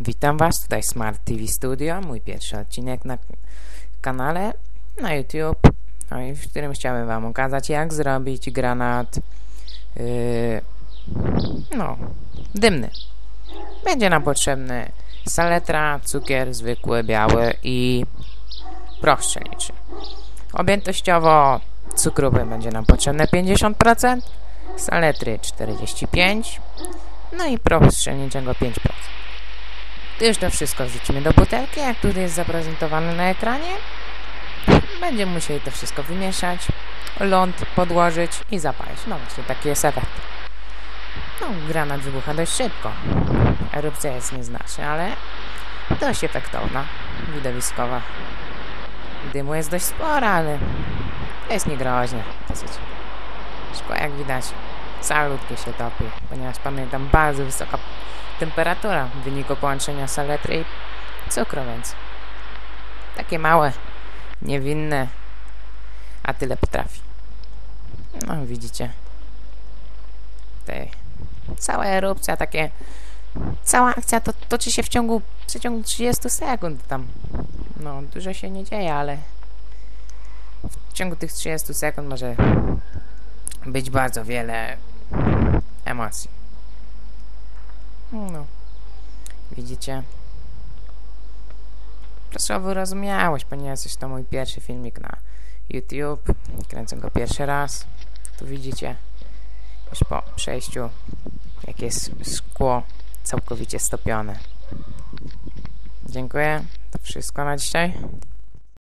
Witam Was, tutaj Smart TV Studio, mój pierwszy odcinek na kanale na YouTube, no i w którym chciałem Wam okazać, jak zrobić granat yy, no, dymny. Będzie nam potrzebny saletra, cukier zwykły, biały i proch pszeniczny. Objętościowo cukrowy będzie nam potrzebne 50%, saletry 45%, no i proch pszenicznego 5%. Gdy już to wszystko wrzucimy do butelki, jak tutaj jest zaprezentowane na ekranie, będziemy musieli to wszystko wymieszać, ląd podłożyć i zapalić. No właśnie, taki jest efekt. No, granat wybucha dość szybko. Erupcja jest nieznaczna, ale dość efektowna, widowiskowa. Dymu jest dość spora, ale jest niegroźne dosyć. Szkło jak widać calutkie się topi, ponieważ pamiętam bardzo wysoka temperatura w wyniku połączenia saletry i cukru, więc takie małe, niewinne, a tyle potrafi. No widzicie, tej cała erupcja, takie cała akcja to toczy się w ciągu, w przeciągu 30 sekund tam. No, dużo się nie dzieje, ale w ciągu tych 30 sekund może być bardzo wiele emocji. No, widzicie? Proszę o wyrozumiałość, ponieważ jest to mój pierwszy filmik na YouTube. Kręcę go pierwszy raz. Tu widzicie, już po przejściu, jak jest szkło całkowicie stopione. Dziękuję. To wszystko na dzisiaj.